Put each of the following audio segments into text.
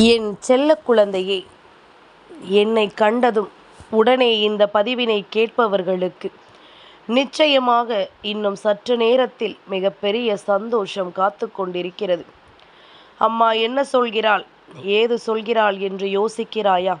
என் செல்ல குழந்தையே என்னை கண்டதும் உடனே இந்த பதிவினை கேட்பவர்களுக்கு நிச்சயமாக இன்னும் சற்று நேரத்தில் மிகப்பெரிய சந்தோஷம் காத்து கொண்டிருக்கிறது. அம்மா என்ன சொல்கிறாள்? ஏது சொல்கிறாள் என்று யோசிக்கிறாயா?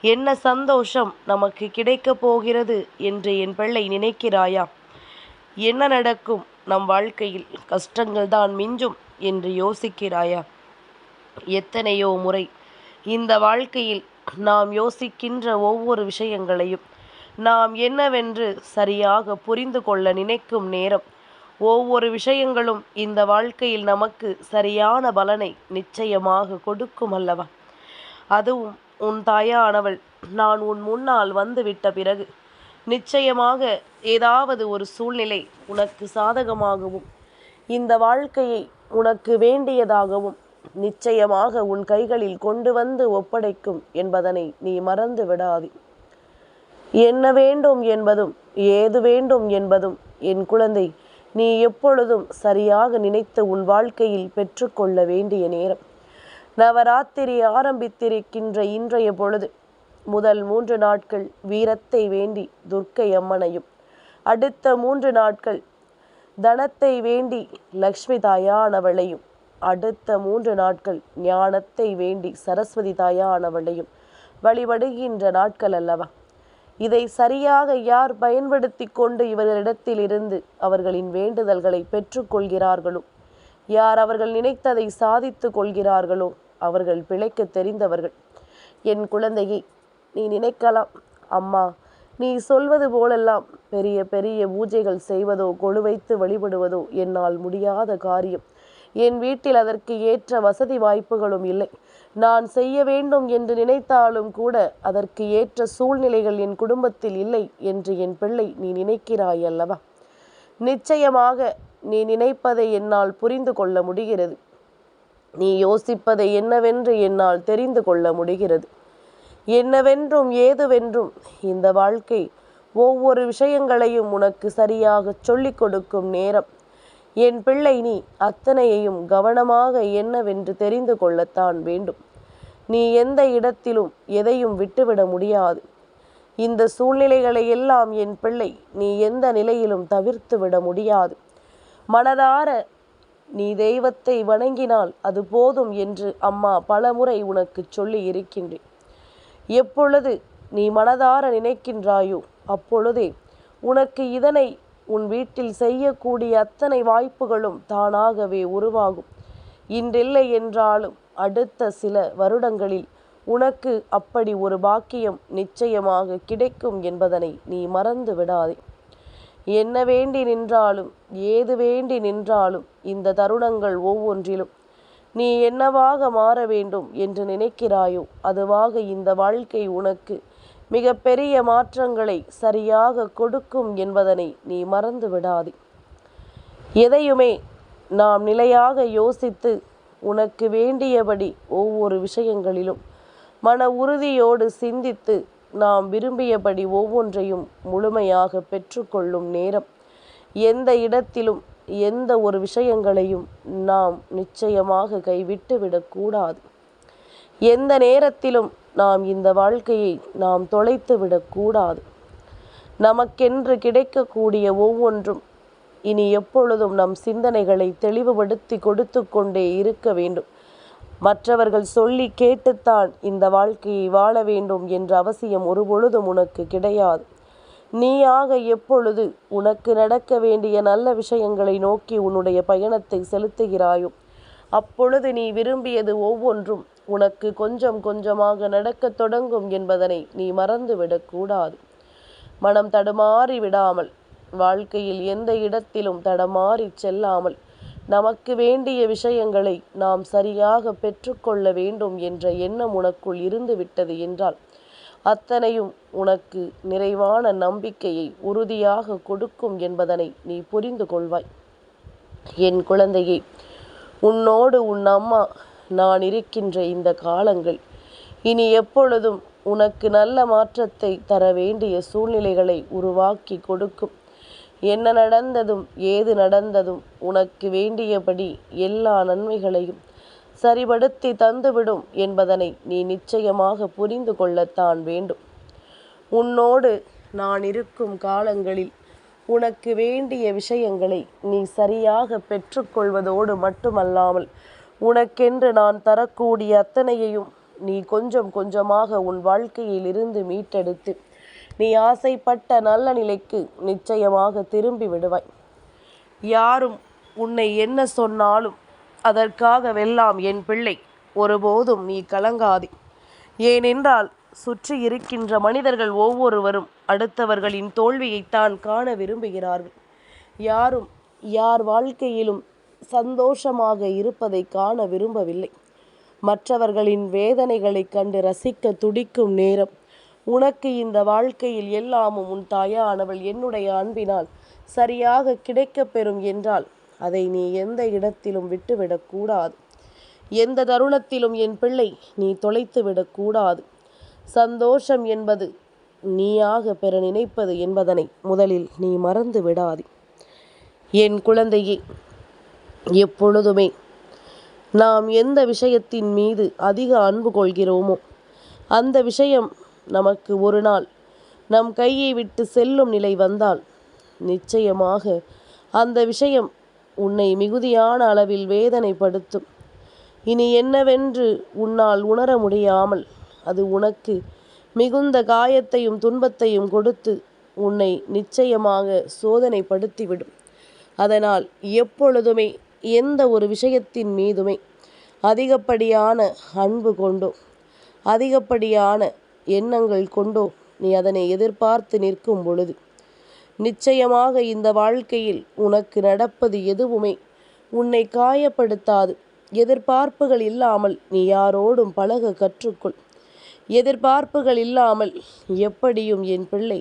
என்ன சந்தோஷம் நமக்கு கிடைக்கப் போகிறது என்று என் பிள்ளை நினைக்கிறாயா? என்ன நடக்கும் நம் வாழ்க்கையில்? கஷ்டங்கள் தான் மிஞ்சும் என்று யோசிக்கிறாயா? எத்தனையோ முறை. இந்த வாழ்க்கையில் நாம் யோசிக்கின்ற ஒவ்வொரு விஷயங்களையும் நாம் என்னவென்று சரியாக புரிந்து கொள்ள நினைக்கும் நேரம். ஒவ்வொரு விஷயங்களும் இந்த வாழ்க்கையில் நமக்கு சரியான பலனை நிச்சயமாக கொடுக்கும் அல்லவா? அதுவும் உன் தாயானவள் நான் உன் முன்னால் வந்துவிட்ட பிறகு. நிச்சயமாக ஏதாவது ஒரு சூழ்நிலை உனக்கு சாதகமாகவும் இந்த வாழ்க்கையை உனக்கு வேண்டியதாகவும் நிச்சயமாக உன் கைகளில் கொண்டு வந்து ஒப்படைக்கும் என்பதனை நீ மறந்து விடாதே. என்ன வேண்டும் என்பதும் ஏது வேண்டும் என்பதும் என் குழந்தை நீ எப்பொழுதும் சரியாக நினைத்து உன் வாழ்க்கையில் பெற்றுக்கொள்ள வேண்டிய நேரம். நவராத்திரி ஆரம்பித்திருக்கின்ற இன்றைய பொழுது முதல் மூன்று நாட்கள் வீரத்தை வேண்டி துர்க்கை அம்மனையும் அடுத்த மூன்று நாட்கள் தனத்தை வேண்டி லக்ஷ்மி தாயானவளையும் அடுத்த மூன்று நாட்கள் ஞானத்தை வேண்டி சரஸ்வதி தாயானவளையும் வழிபடுகின்ற நாட்கள் அல்லவா? இதை சரியாக யார் பயன்படுத்தி கொண்டு இவர்களிடத்தில் இருந்து அவர்களின் வேண்டுதல்களை பெற்றுக்கொள்கிறார்களோ யார் அவர்கள் நினைத்ததை சாதித்து கொள்கிறார்களோ? அவர்கள் பிழைக்க தெரிந்தவர்கள். என் குழந்தையை நீ நினைக்கலாம். அம்மா நீ சொல்வது போலெல்லாம் பெரிய பெரிய பூஜைகள் செய்வதோ கொழு வைத்து வழிபடுவதோ என்னால் முடியாத காரியம். என் வீட்டில் அதற்கு ஏற்ற வசதி வாய்ப்புகளும் இல்லை. நான் செய்ய வேண்டும் என்று நினைத்தாலும் கூட அதற்கு ஏற்ற சூழ்நிலைகள் என் குடும்பத்தில் இல்லை என்று என் பிள்ளை நீ நினைக்கிறாய் அல்லவா? நிச்சயமாக நீ நினைப்பதை என்னால் புரிந்து கொள்ள முடிகிறது. நீ யோசிப்பதை என்னவென்று என்னால் தெரிந்து கொள்ள முடிகிறது. என்னவென்றும் ஏதுவென்றும் இந்த வாழ்க்கை ஒவ்வொரு விஷயங்களையும் உனக்கு சரியாக சொல்லிக் கொடுக்கும் நேரம். என் பிள்ளை நீ அத்தனையையும் கவனமாக என்னவென்று தெரிந்து கொள்ளத்தான் வேண்டும். நீ எந்த இடத்திலும் எதையும் விட்டுவிட முடியாது. இந்த சூழ்நிலைகளை எல்லாம் என் பிள்ளை நீ எந்த நிலையிலும் தவிர்த்து விட முடியாது. மனதார நீ தெய்வத்தை வணங்கினால் அது போதும் என்று அம்மா பலமுறை உனக்கு சொல்லி இருக்கின்றேன். எப்பொழுது நீ மனதார நினைக்கின்றாயோ அப்பொழுதே உனக்கு இதனை உன் வீட்டில் செய்யக்கூடிய அத்தனை வாய்ப்புகளும் தானாகவே உருவாகும். இன்றில்லை என்றாலும் அடுத்த சில வருடங்களில் உனக்கு அப்படி ஒரு பாக்கியம் நிச்சயமாக கிடைக்கும் என்பதனை நீ மறந்து விடாதே. என்ன வேண்டி நின்றாலும் ஏது வேண்டி நின்றாலும் இந்த தருணங்கள் ஒவ்வொன்றிலும் நீ என்னவாக மாற வேண்டும் என்று நினைக்கிறாயோ அதுவாக இந்த வாழ்க்கை உனக்கு மிக பெரிய மாற்றங்களை சரியாக கொடுக்கும் என்பதனை நீ மறந்து விடாதே எதையுமே நாம் நிலையாக யோசித்து உனக்கு வேண்டியபடி ஒவ்வொரு விஷயங்களிலும் மன உறுதியோடு சிந்தித்து நாம் விரும்பியபடி ஒவ்வொன்றையும் முழுமையாக பெற்றுக்கொள்ளும் நேரம். எந்த இடத்திலும் எந்த ஒரு விஷயங்களையும் நாம் நிச்சயமாக கைவிட்டு விடக்கூடாது எந்த நேரத்திலும் நாம் இந்த வாழ்க்கையை நாம் தொலைத்து விடக்கூடாது நமக்கென்று கிடைக்கக்கூடிய ஒவ்வொன்றும் இனி எப்பொழுதும் நம் சிந்தனைகளை தெளிவுபடுத்தி கொடுத்து கொண்டே இருக்க வேண்டும். மற்றவர்கள் சொல்லி கேட்டுத்தான் இந்த வாழ்க்கையை வாழ வேண்டும் என்ற அவசியம் ஒருபொழுதும் உனக்கு கிடையாது. நீயாக எப்பொழுது உனக்கு நடக்க வேண்டிய நல்ல விஷயங்களை நோக்கி உன்னுடைய பயணத்தை செலுத்துகிறாயோ அப்பொழுது நீ விரும்பியது ஒவ்வொன்றும் உனக்கு கொஞ்சம் கொஞ்சமாக நடக்கத் தொடங்கும் என்பதனை நீ மறந்துவிடக்கூடாது மனம் தடுமாறி விடாமல் வாழ்க்கையில் எந்த இடத்திலும் தடமாறி செல்லாமல் நமக்கு வேண்டிய விஷயங்களை நாம் சரியாக பெற்றுக்கொள்ள வேண்டும் என்ற எண்ணம் உனக்குள் இருந்து விட்டது என்றால் அத்தனையும் உனக்கு நிறைவான நம்பிக்கையை உறுதியாக கொடுக்கும் என்பதனை நீ புரிந்து கொள்வாய். என் குழந்தையை உன்னோடு உன் அம்மா நான் இருக்கின்ற இந்த காலங்கள். இனி எப்பொழுதும் உனக்கு நல்ல மாற்றத்தை தர வேண்டிய சூழ்நிலைகளை உருவாக்கி கொடுக்கும். என்ன நடந்ததும் ஏது நடந்ததும் உனக்கு வேண்டியபடி எல்லா நன்மைகளையும் சரிபடுத்தி தந்துவிடும் என்பதனை நீ நிச்சயமாக புரிந்து கொள்ளத்தான் வேண்டும். உன்னோடு நான் இருக்கும் காலங்களில் உனக்கு வேண்டிய விஷயங்களை நீ சரியாக பெற்றுக்கொள்வதோடு மட்டுமல்லாமல் உனக்கென்று நான் தரக்கூடிய அத்தனையையும் நீ கொஞ்சம் கொஞ்சமாக உன் வாழ்க்கையில் இருந்து மீட்டெடுத்து நீ ஆசைப்பட்ட நல்ல நிலைக்கு நிச்சயமாக திரும்பி விடுவாய். யாரும் உன்னை என்ன சொன்னாலும் அதற்காகவெல்லாம் என் பிள்ளை ஒருபோதும் நீ கலங்காதே. ஏனென்றால் சுற்றி இருக்கின்ற மனிதர்கள் ஒவ்வொருவரும் அடுத்தவர்களின் தோல்வியைத்தான் காண விரும்புகிறார்கள். யாரும் யார் வாழ்க்கையிலும் சந்தோஷமாக இருப்பதை காண விரும்பவில்லை. மற்றவர்களின் வேதனைகளைக் கண்டு ரசிக்க துடிக்கும் நேரம். உனக்கு இந்த வாழ்க்கையில் எல்லாமும் உன் தாயானவள் என்னுடைய அன்பினால் சரியாக கிடைக்கப் பெறும் என்றால் அதை நீ எந்த இடத்திலும் விட்டுவிடக்கூடாது எந்த தருணத்திலும் என் பிள்ளை நீ தொலைத்து விடக்கூடாது சந்தோஷம் என்பது நீயாக பெற நினைப்பது என்பதனை முதலில் நீ மறந்து விடாதே. என் குழந்தையே எப்பொழுதுமே நாம் எந்த விஷயத்தின் மீது அதிக அன்பு கொள்கிறோமோ அந்த விஷயம் நமக்கு ஒரு நாள் நம் கையை விட்டு செல்லும் நிலை வந்தால் நிச்சயமாக அந்த விஷயம் உன்னை மிகுதியான அளவில் வேதனைப்படுத்தும். இனி என்னவென்று உன்னால் உணர முடியாமல் அது உனக்கு மிகுந்த காயத்தையும் துன்பத்தையும் கொடுத்து உன்னை நிச்சயமாக சோதனைப்படுத்திவிடும். அதனால் எப்பொழுதுமே எந்த ஒரு விஷயத்தின் மீதுமே அதிகப்படியான அன்பு கொண்டோ அதிகப்படியான எண்ணங்கள் கொண்டோ நீ அதனை எதிர்பார்த்து நிற்கும் பொழுது நிச்சயமாக இந்த வாழ்க்கையில் உனக்கு நடப்பது எதுவுமே உன்னை காயப்படுத்தாது. எதிர்பார்ப்புகள் இல்லாமல் நீ யாரோடும் பழக கற்றுக்கொள். எதிர்பார்ப்புகள் இல்லாமல் எப்படியும் என் பிள்ளை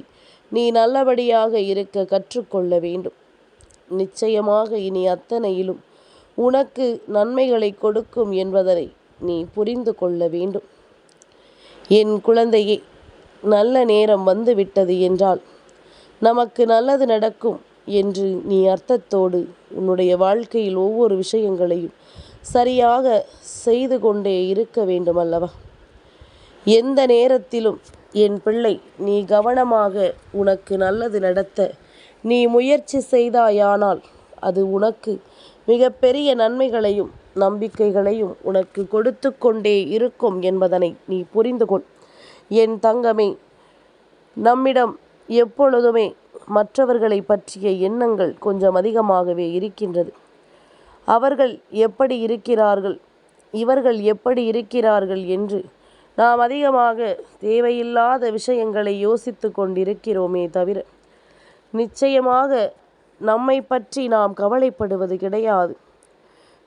நீ நல்லபடியாக இருக்க கற்றுக்கொள்ள வேண்டும். நிச்சயமாக இனி அத்தனையிலும் உனக்கு நன்மைகளை கொடுக்கும் என்பதனை நீ புரிந்து கொள்ள வேண்டும். என் குழந்தையே நல்ல நேரம் வந்துவிட்டது என்றால் நமக்கு நல்லது நடக்கும் என்று நீ அர்த்தத்தோடு உன்னுடைய வாழ்க்கையில் ஒவ்வொரு விஷயங்களையும் சரியாக செய்து கொண்டே இருக்க வேண்டும் அல்லவா எந்த நேரத்திலும் என் பிள்ளை நீ கவனமாக உனக்கு நல்லது நடத்த. நீ முயற்சி செய்தாயானால் அது உனக்கு மிகப்பெரிய நன்மைகளையும் நம்பிக்கைகளையும் உனக்கு கொடுத்து கொண்டே இருக்கும் என்பதனை நீ புரிந்து கொள். என் தங்கமே நம்மிடம் எப்பொழுதுமே மற்றவர்களை பற்றிய எண்ணங்கள் கொஞ்சம் அதிகமாகவே இருக்கின்றது. அவர்கள் எப்படி இருக்கிறார்கள்? இவர்கள் எப்படி இருக்கிறார்கள் என்று நாம் அதிகமாக தேவையில்லாத விஷயங்களை யோசித்து கொண்டிருக்கிறோமே தவிர நிச்சயமாக நம்மை பற்றி நாம் கவலைப்படுவது கிடையாது.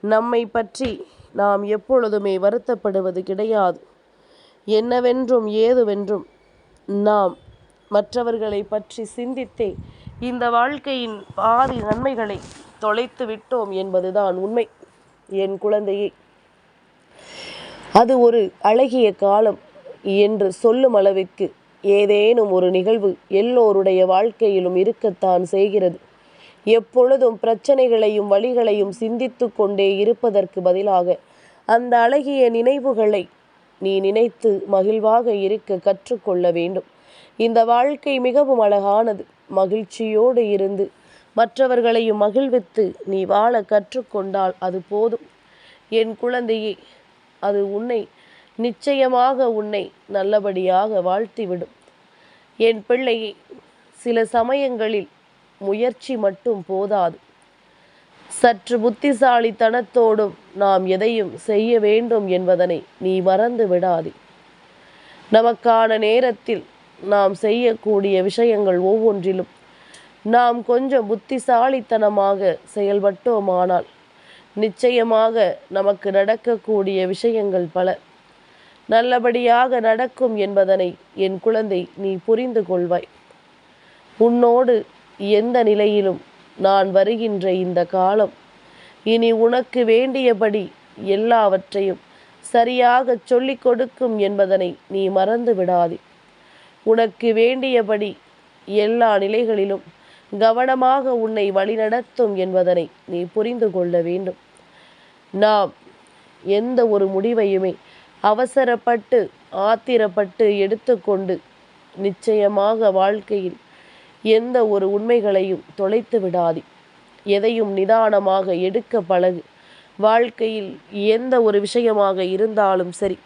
நம்மை பற்றி நாம் எப்பொழுதுமே வருத்தப்படுவது கிடையாது. என்னவென்றும் ஏதுவென்றும் நாம் மற்றவர்களை பற்றி சிந்தித்தே இந்த வாழ்க்கையின் பாதி நன்மைகளை தொலைத்து விட்டோம் என்பதுதான் உண்மை. என் குழந்தையை அது ஒரு அழகிய காலம் என்று சொல்லும் அளவிற்கு ஏதேனும் ஒரு நிகழ்வு எல்லோருடைய வாழ்க்கையிலும் இருக்கத்தான் செய்கிறது. எப்பொழுதும் பிரச்சனைகளையும் வழிகளையும் சிந்தித்து கொண்டே இருப்பதற்கு பதிலாக அந்த அழகிய நினைவுகளை நீ நினைத்து மகிழ்வாக இருக்க கற்றுக்கொள்ள வேண்டும். இந்த வாழ்க்கை மிகவும் அழகானது. மகிழ்ச்சியோடு இருந்து மற்றவர்களையும் மகிழ்வித்து நீ வாழ கற்றுக்கொண்டால் அது போதும். என் குழந்தையே அது உன்னை நிச்சயமாக உன்னை நல்லபடியாக வாழ்த்திவிடும். என் பிள்ளையை சில சமயங்களில் முயற்சி மட்டும் போதாது. சற்று புத்திசாலித்தனத்தோடும் நாம் எதையும் செய்ய வேண்டும் என்பதனை நீ மறந்து விடாதே. நமக்கான நேரத்தில் நாம் செய்யக்கூடிய விஷயங்கள் ஒவ்வொன்றிலும் நாம் கொஞ்சம் புத்திசாலித்தனமாக செயல்பட்டோமானால் நிச்சயமாக நமக்கு நடக்கக்கூடிய விஷயங்கள் பல. நல்லபடியாக நடக்கும் என்பதனை என் குழந்தை நீ புரிந்து கொள்வாய். உன்னோடு எந்த நிலையிலும் நான் வருகின்ற இந்த காலம் இனி உனக்கு வேண்டியபடி எல்லாவற்றையும் சரியாக சொல்லிக் கொடுக்கும் என்பதனை நீ மறந்து விடாதே. உனக்கு வேண்டியபடி எல்லா நிலைகளிலும் கவனமாக உன்னை வழிநடத்தும் என்பதனை நீ புரிந்து கொள்ள வேண்டும். நாம் எந்த ஒரு முடிவையுமே அவசரப்பட்டு ஆத்திரப்பட்டு எடுத்துக்கொண்டு நிச்சயமாக வாழ்க்கையில் எந்த ஒரு உண்மைகளையும் தொலைத்து விடாதே. எதையும் நிதானமாக எடுக்க பழகு. வாழ்க்கையில் எந்த ஒரு விஷயமாக இருந்தாலும் சரி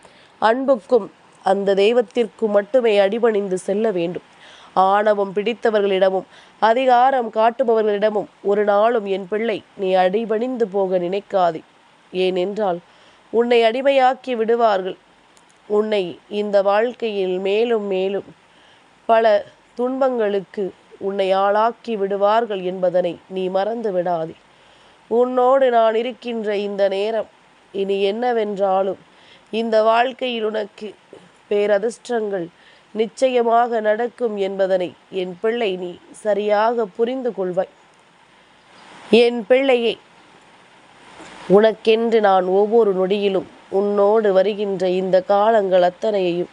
அன்புக்கும் அந்த தெய்வத்திற்கு மட்டுமே அடிபணிந்து செல்ல வேண்டும். ஆணவம் பிடித்தவர்களிடமும் அதிகாரம் காட்டுபவர்களிடமும் ஒரு நாளும் என் பிள்ளை நீ அடிபணிந்து போக நினைக்காதே. ஏனென்றால் உன்னை அடிமையாக்கி விடுவார்கள். உன்னை இந்த வாழ்க்கையில் மேலும் மேலும் பல துன்பங்களுக்கு உன்னை ஆளாக்கி விடுவார்கள் என்பதனை நீ மறந்து விடாதே. உன்னோடு நான் இருக்கின்ற இந்த நேரம் இனி என்னவென்றாலும் இந்த வாழ்க்கையில் உனக்கு பேரதிர்ஷ்டங்கள் நிச்சயமாக நடக்கும் என்பதனை என் பிள்ளை நீ சரியாக புரிந்து கொள்வாய். என் பிள்ளையை உனக்கென்று நான் ஒவ்வொரு நொடியிலும் உன்னோடு வருகின்ற இந்த காலங்கள் அத்தனையையும்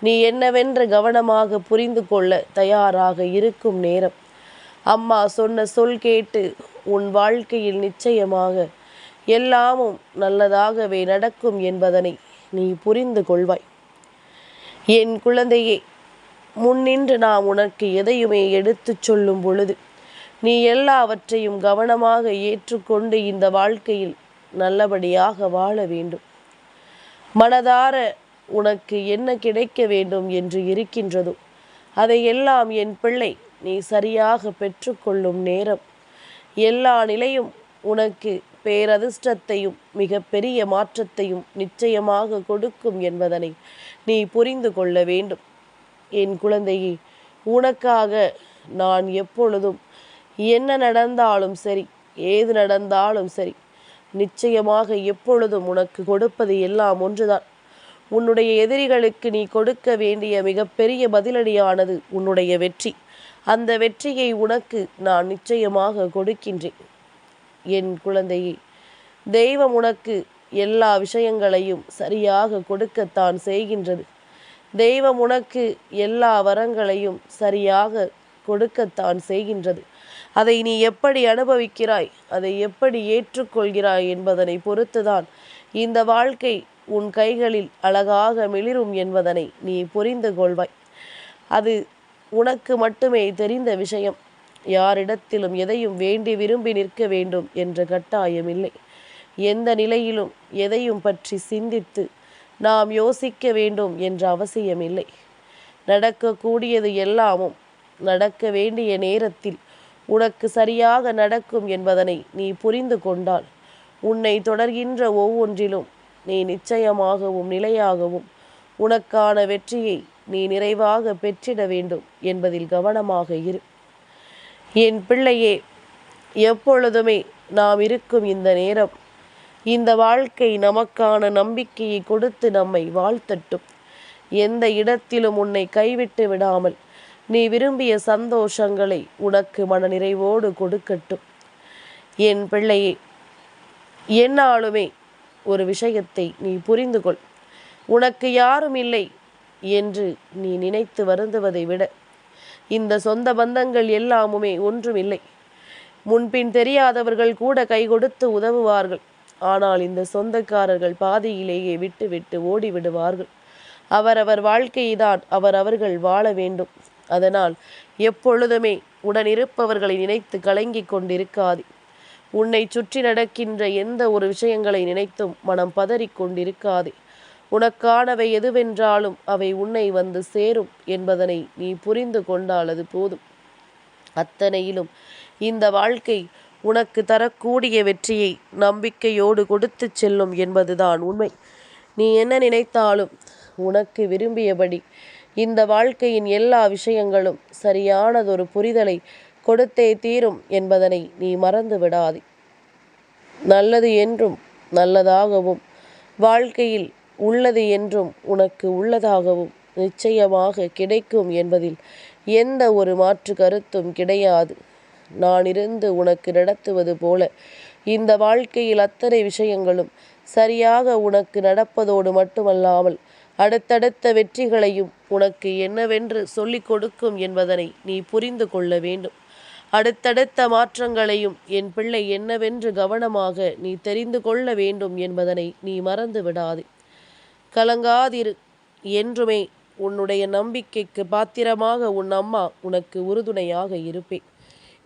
நீ என்னவென்று கவனமாக புரிந்து கொள்ள தயாராக இருக்கும் நேரம். அம்மா சொன்ன சொல் கேட்டு உன் வாழ்க்கையில் நிச்சயமாக எல்லாமும் நல்லதாகவே நடக்கும் என்பதனை நீ புரிந்து கொள்வாய். என் குழந்தையே முன்னின்று நாம் உனக்கு எதையுமே எடுத்துச் சொல்லும் பொழுது நீ எல்லாவற்றையும் கவனமாக ஏற்றுக்கொண்டு இந்த வாழ்க்கையில் நல்லபடியாக வாழ வேண்டும். மனதார உனக்கு என்ன கிடைக்க வேண்டும் என்று இருக்கின்றதோ. அதையெல்லாம் என் பிள்ளை நீ சரியாக பெற்றுக்கொள்ளும் நேரம். எல்லா நிலையும் உனக்கு பேரதிர்ஷ்டத்தையும் மிக பெரிய மாற்றத்தையும் நிச்சயமாக கொடுக்கும் என்பதனை நீ புரிந்து கொள்ள வேண்டும். என் குழந்தையே உனக்காக நான் எப்பொழுதும் என்ன நடந்தாலும் சரி ஏது நடந்தாலும் சரி நிச்சயமாக எப்பொழுதும் உனக்கு கொடுப்பது எல்லாம் ஒன்றுதான். உன்னுடைய எதிரிகளுக்கு நீ கொடுக்க வேண்டிய மிகப்பெரிய பதிலடியானது உன்னுடைய வெற்றி. அந்த வெற்றியை உனக்கு நான் நிச்சயமாக கொடுக்கின்றேன். என் குழந்தையே தெய்வம் உனக்கு எல்லா விஷயங்களையும் சரியாக கொடுக்கத்தான் செய்கின்றது. தெய்வம் உனக்கு எல்லா வரங்களையும் சரியாக கொடுக்கத்தான் செய்கின்றது. அதை நீ எப்படி அனுபவிக்கிறாய்? அதை எப்படி ஏற்றுக்கொள்கிறாய் என்பதனை பொறுத்துதான் இந்த வாழ்க்கை உன் கைகளில் அழகாக மிளிரும் என்பதனை நீ புரிந்து கொள்வாய். அது உனக்கு மட்டுமே தெரிந்த விஷயம். யாரிடத்திலும் எதையும் வேண்டி விரும்பி நிற்க வேண்டும் என்ற கட்டாயம் இல்லை. எந்த நிலையிலும் எதையும் பற்றி சிந்தித்து நாம் யோசிக்க வேண்டும் என்ற அவசியமில்லை நடக்கக்கூடியது எல்லாமும் நடக்க வேண்டிய நேரத்தில் உனக்கு சரியாக நடக்கும் என்பதனை நீ புரிந்து கொண்டால். உன்னை தொடர்கின்ற ஒவ்வொன்றிலும் நீ நிச்சயமாகவும் நிலையாகவும் உனக்கான வெற்றியை நீ நிறைவாக பெற்றிட வேண்டும் என்பதில் கவனமாக இரு. என் பிள்ளையே எப்பொழுதுமே நாம் இருக்கும் இந்த நேரம் இந்த வாழ்க்கை நமக்கான நம்பிக்கையை கொடுத்து நம்மை வாழ்த்தட்டும். எந்த இடத்திலும் உன்னை கைவிட்டு விடாமல் நீ விரும்பிய சந்தோஷங்களை உனக்கு மனநிறைவோடு கொடுக்கட்டும். என் பிள்ளையே என்னாலுமே ஒரு விஷயத்தை நீ புரிந்து கொள் உனக்கு யாரும் இல்லை என்று நீ நினைத்து வருந்துவதை விட இந்த சொந்த பந்தங்கள் எல்லாமுமே ஒன்றுமில்லை முன்பின் தெரியாதவர்கள் கூட கை கொடுத்து உதவுவார்கள். ஆனால் இந்த சொந்தக்காரர்கள் பாதியிலேயே விட்டு விட்டு ஓடிவிடுவார்கள். அவரவர் வாழ்க்கையை தான் அவர் அவர்கள் வாழ வேண்டும். அதனால் எப்பொழுதுமே உடனிருப்பவர்களை நினைத்து கலங்கி கொண்டிருக்காது. உன்னை சுற்றி நடக்கின்ற எந்த ஒரு விஷயங்களை நினைத்தும் மனம் பதறிக் கொண்டிருக்காது. உனக்கானவை எதுவென்றாலும் அவை உன்னை வந்து சேரும் என்பதனை நீ புரிந்து கொண்டால் அது போதும். அத்தனையிலும் இந்த வாழ்க்கை உனக்கு தரக்கூடிய வெற்றியை நம்பிக்கையோடு கொடுத்து செல்லும் என்பதுதான் உண்மை. நீ என்ன நினைத்தாலும் உனக்கு விரும்பியபடி இந்த வாழ்க்கையின் எல்லா விஷயங்களும் சரியானதொரு புரிதலை கொடுத்தே தீரும் என்பதனை நீ மறந்து விடாதே. நல்லது என்றும் நல்லதாகவும் வாழ்க்கையில் உள்ளது என்றும் உனக்கு உள்ளதாகவும் நிச்சயமாக கிடைக்கும் என்பதில் எந்த ஒரு மாற்று கருத்தும் கிடையாது. நான் இருந்து உனக்கு நடத்துவது போல இந்த வாழ்க்கையில் அத்தனை விஷயங்களும் சரியாக உனக்கு நடப்பதோடு மட்டுமல்லாமல் அடுத்தடுத்த வெற்றிகளையும் உனக்கு என்னவென்று சொல்லிக் கொடுக்கும் என்பதனை நீ புரிந்து கொள்ள வேண்டும். அடுத்தடுத்த மாற்றங்களையும் என் பிள்ளை என்னவென்று கவனமாக நீ தெரிந்து கொள்ள வேண்டும் என்பதனை நீ மறந்து விடாதே. கலங்காதிரு. என்றுமே உன்னுடைய நம்பிக்கைக்கு பாத்திரமாக உன் அம்மா உனக்கு உறுதுணையாக இருப்பேன்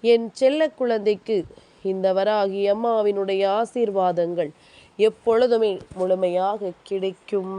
என் செல்ல குழந்தைக்கு இந்த வராகி அம்மாவினுடைய ஆசீர்வாதங்கள் எப்பொழுதுமே முழுமையாக கிடைக்கும்.